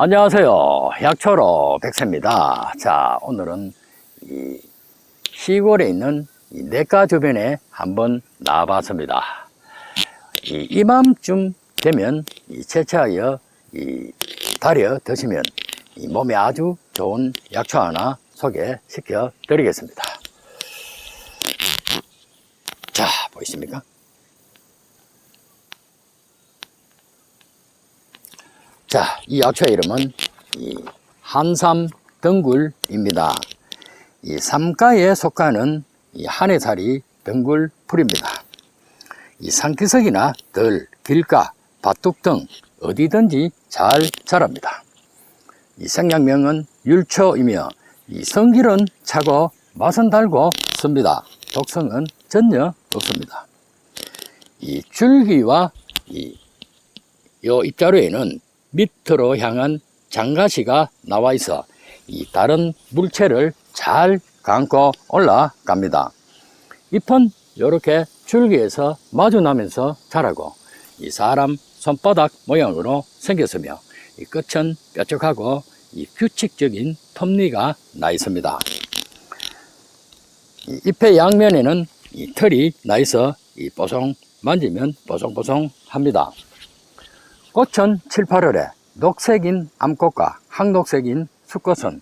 안녕하세요. 약초로 백세입니다. 자, 오늘은 이 시골에 있는 이 내과 주변에 한번 나와봤습니다. 이 이맘쯤 되면 이 채취하여 이 달여 드시면 이 몸에 아주 좋은 약초 하나 소개시켜 드리겠습니다. 자, 보이십니까? 자, 이 약초의 이름은 이 한삼 덩굴입니다. 이 삼가에 속하는 이 한해살이 덩굴 풀입니다. 이 산기슭이나 들, 길가, 밭둑 등 어디든지 잘 자랍니다. 이 생양명은 율초이며 이 성질은 차고 맛은 달고 씁니다. 독성은 전혀 없습니다. 이 줄기와 이 요 입자루에는 밑으로 향한 장가시가 나와 있어 이 다른 물체를 잘 감고 올라갑니다. 잎은 이렇게 줄기에서 마주나면서 자라고 이 사람 손바닥 모양으로 생겼으며 이 끝은 뾰족하고 이 규칙적인 톱니가 나 있습니다. 이 잎의 양면에는 이 털이 나 있어 이 뽀송 만지면 뽀송뽀송합니다. 꽃은 7, 8월에 녹색인 암꽃과 황녹색인 수꽃은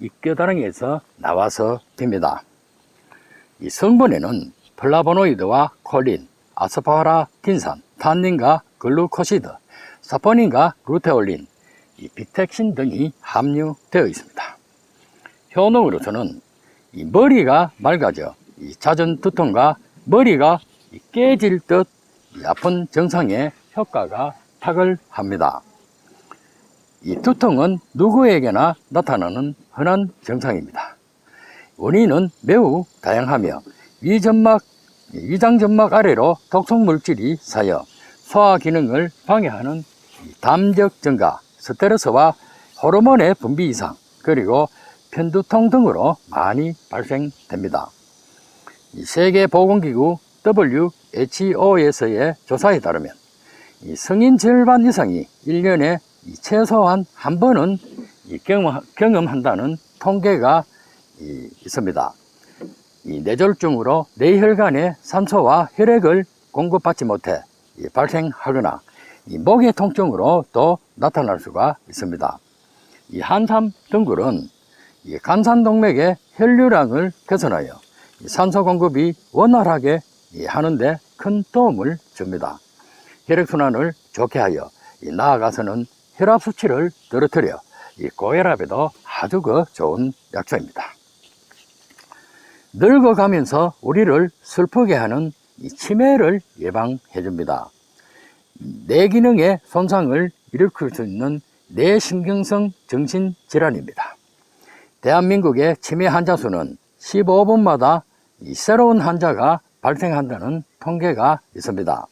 이 뼈다랑이에서 나와서 핍니다. 이 성분에는 플라보노이드와 콜린, 아스파라긴산, 탄닌과 글루코시드, 사포닌과 루테올린, 이 비텍신 등이 함유되어 있습니다. 효능으로서는 이 머리가 맑아져 이 잦은 두통과 머리가 이 깨질 듯이 아픈 증상에 효과가 탁을 합니다. 이 두통은 누구에게나 나타나는 흔한 증상입니다. 원인은 매우 다양하며 위점막, 위장점막 아래로 독성 물질이 쌓여 소화 기능을 방해하는 이 담적 증가, 스트레스와 호르몬의 분비 이상, 그리고 편두통 등으로 많이 발생됩니다. 이 세계보건기구 WHO에서의 조사에 따르면 이 성인 절반 이상이 1년에 이 최소한 한 번은 이 경험, 경험 한다는 통계가 이 있습니다. 이 뇌졸중으로 뇌혈관에 산소와 혈액을 공급받지 못해 이 발생하거나 이 목의 통증으로 또 나타날 수가 있습니다. 이 한삼 등굴은 이 간산동맥의 혈류량을 개선하여 이 산소 공급이 원활하게 이 하는데 큰 도움을 줍니다. 혈액순환을 좋게 하여 이 나아가서는 혈압 수치를 떨어뜨려 이 고혈압에도 아주 그 좋은 약초입니다. 늙어가면서 우리를 슬프게 하는 이 치매를 예방해 줍니다. 뇌 기능의 손상을 일으킬 수 있는 뇌신경성 정신질환입니다. 대한민국의 치매 환자 수는 15분마다 이 새로운 환자가 발생한다는 통계가 있습니다.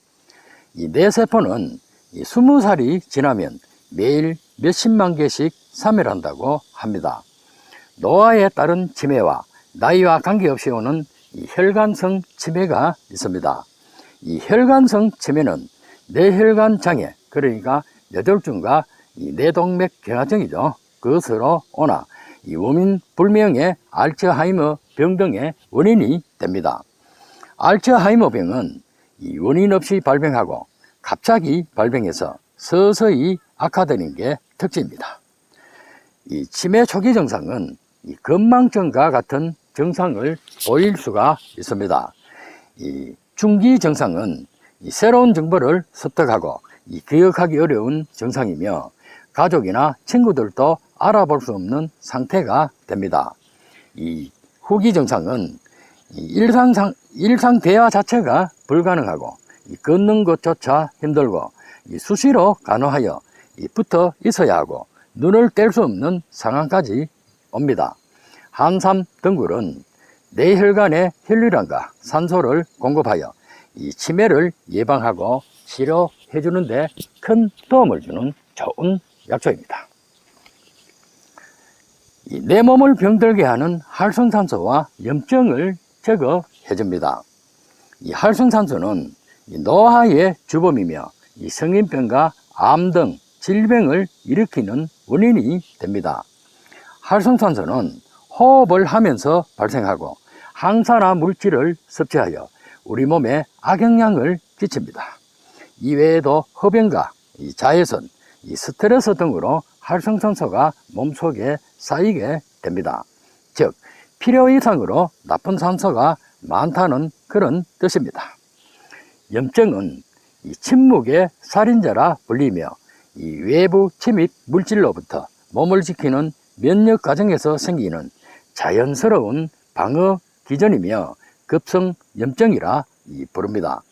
이 뇌세포는 이 20살이 지나면 매일 몇십만 개씩 사멸한다고 합니다. 노화에 따른 치매와 나이와 관계없이 오는 이 혈관성 치매가 있습니다. 이 혈관성 치매는 뇌혈관 장애, 그러니까 뇌졸중과 이 뇌동맥 경화증이죠. 그것으로 오나 이 원인 불명의 알츠하이머 병 등의 원인이 됩니다. 알츠하이머 병은 이 원인 없이 발병하고 갑자기 발병해서 서서히 악화되는 게 특징입니다. 이 치매 초기 증상은 이 건망증과 같은 증상을 보일 수가 있습니다. 이 중기 증상은 이 새로운 정보를 습득하고 이 기억하기 어려운 증상이며 가족이나 친구들도 알아볼 수 없는 상태가 됩니다. 이 후기 증상은 이 일상 일상 대화 자체가 불가능하고 이 걷는 것조차 힘들고 이 수시로 간호하여 이 붙어 있어야 하고 눈을 뗄 수 없는 상황까지 옵니다. 한삼 등굴은 뇌혈관의 혈류량과 산소를 공급하여 이 치매를 예방하고 치료해 주는데 큰 도움을 주는 좋은 약초입니다. 이내 몸을 병들게 하는 활성산소와 염증을 제거해 줍니다. 이 활성산소는 이 노화의 주범이며 이 성인병과 암 등 질병을 일으키는 원인이 됩니다. 활성산소는 호흡을 하면서 발생하고 항산화 물질을 섭취하여 우리 몸에 악영향을 끼칩니다. 이외에도 흡연과 이 자외선, 이 스트레스 등으로 활성산소가 몸속에 쌓이게 됩니다. 즉, 필요 이상으로 나쁜 산소가 많다는 그런 뜻입니다. 염증은 이 침묵의 살인자라 불리며 이 외부 침입 물질로부터 몸을 지키는 면역 과정에서 생기는 자연스러운 방어 기전이며 급성 염증이라 이 부릅니다.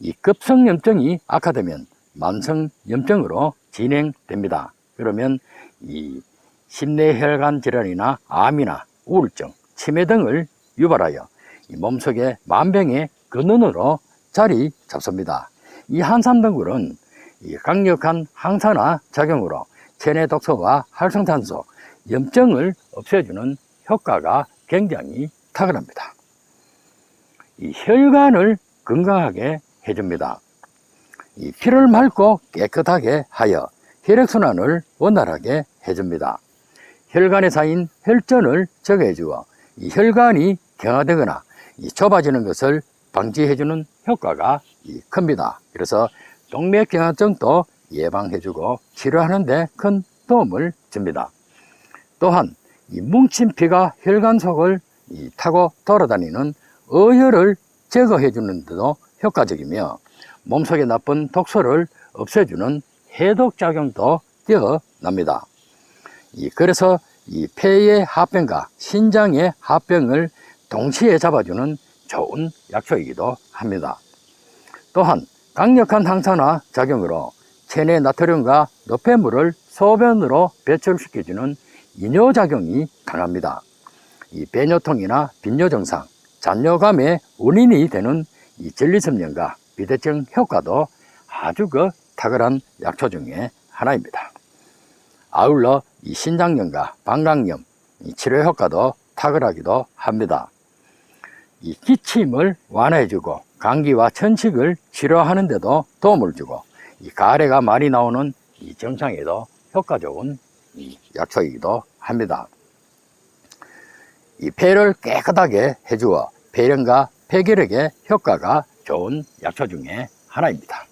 이 급성 염증이 악화되면 만성 염증으로 진행됩니다. 그러면 이 심내혈관 질환이나 암이나 우울증, 치매 등을 유발하여 이 몸속의 만병의 근원으로 자리 잡습니다. 이 한삼등굴은 이 강력한 항산화 작용으로 체내 독소와 활성산소, 염증을 없애주는 효과가 굉장히 탁월합니다. 이 혈관을 건강하게 해줍니다. 이 피를 맑고 깨끗하게 하여 혈액순환을 원활하게 해줍니다. 혈관에 쌓인 혈전을 제거해주어 이 혈관이 경화되거나 이 좁아지는 것을 방지해주는 효과가 이 큽니다. 그래서 동맥경화증도 예방해주고 치료하는데 큰 도움을 줍니다. 또한 이 뭉친 피가 혈관 속을 이 타고 돌아다니는 어혈을 제거해주는 데도 효과적이며 몸속에 나쁜 독소를 없애주는 해독 작용도 뛰어납니다. 이 그래서 이 폐의 합병과 신장의 합병을 동시에 잡아주는 좋은 약초이기도 합니다. 또한 강력한 항산화 작용으로 체내 나트륨과 노폐물을 소변으로 배출시켜주는 이뇨작용이 강합니다. 이 배뇨통이나 빈뇨 증상, 잔뇨감의 원인이 되는 이 전리섬염과 비대증 효과도 아주 그 탁월한 약초 중에 하나입니다. 아울러 이 신장염과 방광염 이 치료 효과도 탁월하기도 합니다. 이 기침을 완화해주고 감기와 천식을 치료하는 데도 도움을 주고 이 가래가 많이 나오는 이 증상에도 효과 좋은 이 약초이기도 합니다. 이 폐를 깨끗하게 해주어 폐렴과 폐결핵에 효과가 좋은 약초 중에 하나입니다.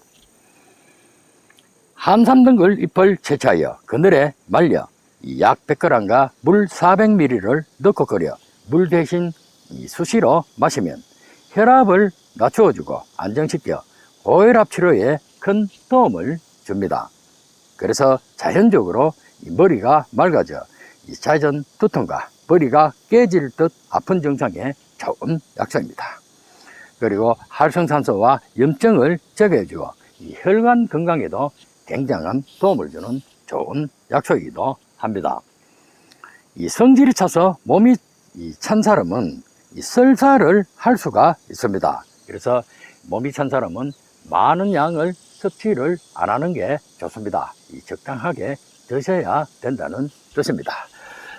한삼등글 잎을 채취하여 그늘에 말려 이약 100g과 물 400ml를 넣고 끓여 물 대신 이 수시로 마시면 혈압을 낮추어주고 안정시켜 고혈압 치료에 큰 도움을 줍니다. 그래서 자연적으로 이 머리가 맑아져 이 잦은 두통과 머리가 깨질 듯 아픈 증상에 좋은 약초입니다. 그리고 활성산소와 염증을 제거해주어 이 혈관 건강에도 굉장한 도움을 주는 좋은 약초이기도 합니다. 이 성질이 차서 몸이 이찬 사람은 이 설사를 할 수가 있습니다. 그래서 몸이 찬 사람은 많은 양을 섭취를 안 하는 게 좋습니다. 이 적당하게 드셔야 된다는 뜻입니다.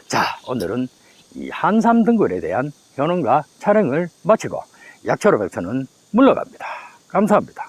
자, 오늘은 이 한삼 등굴에 대한 효능과 촬영을 마치고 약초로 백서는 물러갑니다. 감사합니다.